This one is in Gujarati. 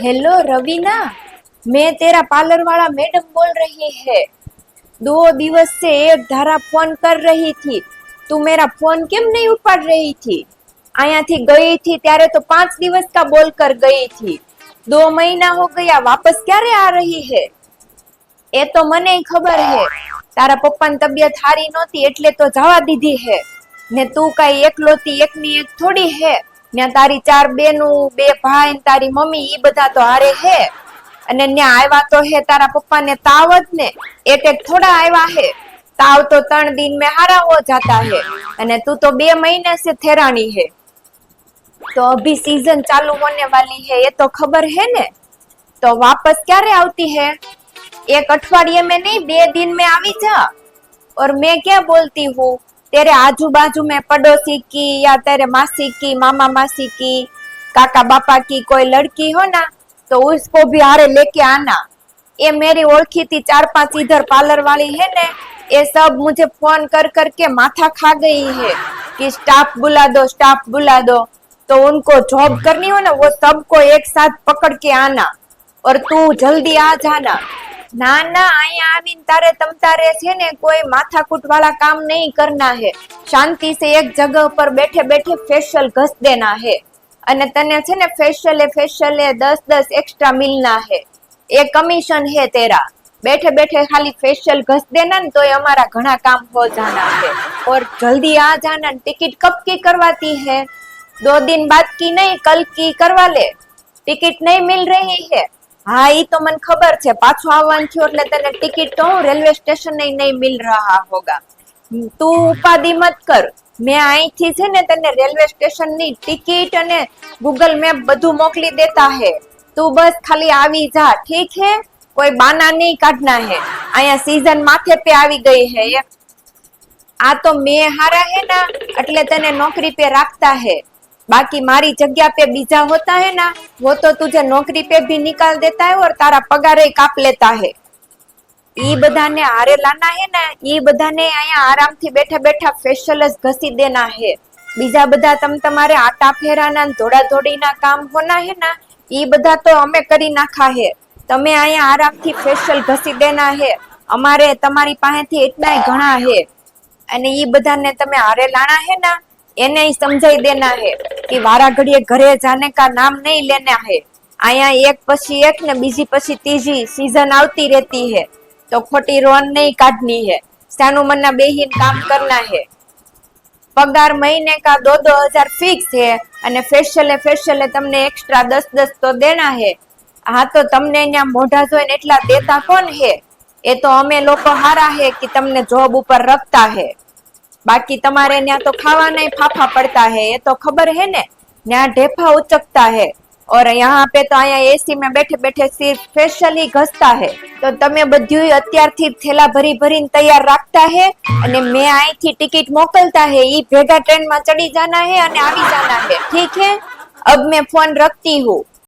हेलो रवीना मैं तेरा पार्लर वाला मैडम बोल रही है दो दिवस से एक धारा फोन कर रही थी तू मेरा फोन કેમ नहीं उपाड़ रही थी અહીંયાથી ગઈ थी ત્યારે तो पांच दिवस का बोल कर गई थी दो महीना हो गया वापस ક્યારે आ रही है એ તો મને ખબર હે તારા પપ્પાની તબિયત સારી નહોતી એટલે તો જવા દીધી હે ને તું કઈ એકલોતી એકની એક થોડી હે ત્યાં તારી ચાર બેનું, બે ભાઈ ને તારી મમ્મી એ બધા તો હારે હે. અને ત્યાં આવ્યા તો હે તારા પપ્પા ને તાવ જ ને. એક એક થોડા આવ્યા હે. તાવ તો ત્રણ દિન મેં હારા જાતા હે. અને તું તો બે મહિને સે થેરાણી હે. તો અભી સીઝન ચાલુ હોને વાલી હે, એ તો ખબર હે ને? તો વાપસ ક્યારે આવતી હે? એક અઠવાડિયે મેં નહીં, બે દિન મેં આવી જા. ઓર મેં ક્યાં બોલતી હું? तेरे आजू बाजू में पड़ोसी की या तेरे मासी की मामा मासी की काका बापा की कोई लड़की हो ना तो उसको भी हारे लेके आना ये मेरी ओळखी थी चार पाँच इधर पार्लर वाली है ने ये सब मुझे फ़ोन कर करके माथा खा गई है कि स्टाफ बुला दो स्टाफ बुला दो तो उनको जॉब करनी हो ना वो सबको एक साथ पकड़ के आना और तू जल्दी आ जाना ના ના અહીંયા આવીને તારે તમ તારે છે ને કોઈ માથાકૂટ વાળા કામ નહીં કરના હે. શાંતિ સે એક જગ્યા ઉપર બેઠે બેઠે ફેશિયલ ઘસ દેના હે. અને તને છે ને ફેશિયલ એ ફેશિયલ એ દસ દસ એક્સ્ટ્રા મિલના હે. એ કમિશન હે તેરા. બેઠે બેઠે ખાલી ફેશિયલ ઘસ દેના ને તોય અમારા ઘણા કામ હો જાના હે. ઓર જલ્દી આ જાના ટિકિટ કબ કી કરવાતી હે? દો દિન બાદ કી નહીં, કલ કી કરવા લે? ટિકિટ નહીં મિલ રહી હે. હા એ તો મને ખબર છે. પાછું આવવાનું થયું એટલે તને ટિકિટ તો રેલવે સ્ટેશન નહીં મિલ રહા હોગા. તું ઉપાધિ મત કર. મેં અહીંથી છે ને તને રેલવે સ્ટેશનની ટિકિટ અને ગૂગલ મેપ બધું મોકલી દેતા હે. તું બસ ખાલી આવી જા, ઠીક હે? કોઈ બાના નહીં કાઢના હે. અહીંયા સીઝન માથે પે આવી ગઈ હે આ તો મેં હારા હે ના, એટલે તને નોકરી પે રાખતા હે. बाकी मारी जगह पे बीजा होता है ना वो तो तुझे नौकरी पे भी निकाल देता है और तारा पगार काप लेता है ઈ બધાને હારે લાના હે ને ઈ બધાને અહીંયા આરામથી બેઠા બેઠા ફેશિયલ જ ઘસી દેના હે બીજા બધા તમ તમારે આટા ફેરાના ને ધોડા ધોડીના કામ હોના હે ના ઈ બધા તો અમે કરી નાખા હે તમે અહીંયા આરામથી ફેશિયલ ઘસી દેના હે અમારે તમારી પાસેથી એટલાય ઘણા હે અને ઈ બધાને તમે હારે લાણા હે ના એને સમજાઈ દેના હે કે વારા ઘડીએ ઘરે જાને કા નામ નહીં લેના હે. અહીંયા એક પછી એક ને બીજી પછી ત્રીજી સીઝન આવતી રહેતી હે. તો ખોટી રોન નહીં કાઢની હે. સાનુ મનના બેહીન કામ કરના હે. પગાર મહિને કા દો દો હજાર ફિક્સ છે અને ફેશિયલે ફેશિયલે તમને એક્સ્ટ્રા દસ દસ તો દેના હે. હા તો તમને અહીંયા મોઢા જોઈને એટલા દેતા કોણ હે? એ તો અમે લોકો હારા હે કે તમને જોબ ઉપર રખતા હે. બાકી તમારે ત્યાં તો ખાવાના ફાફા પડતા હે, એ તો ખબર હે ને? ત્યાં ઢેફા ઉચકતા હે. ઓર યહાં પે તો અહીંયા એસી માં બેઠે બેઠે સિર્ફ સ્પેશિયલી ઘસતા હે. તો તમે બધું અત્યારથી થેલા ભરી ભરીને તૈયાર રાખતા હે અને મેં અહીંથી ટિકિટ મોકલતા હે, ઈ ભેગા ટ્રેનમાં ચડી જાના હે અને આવી જાના હે. ઠીક હે? અબ મેં ફોન રખતી હું.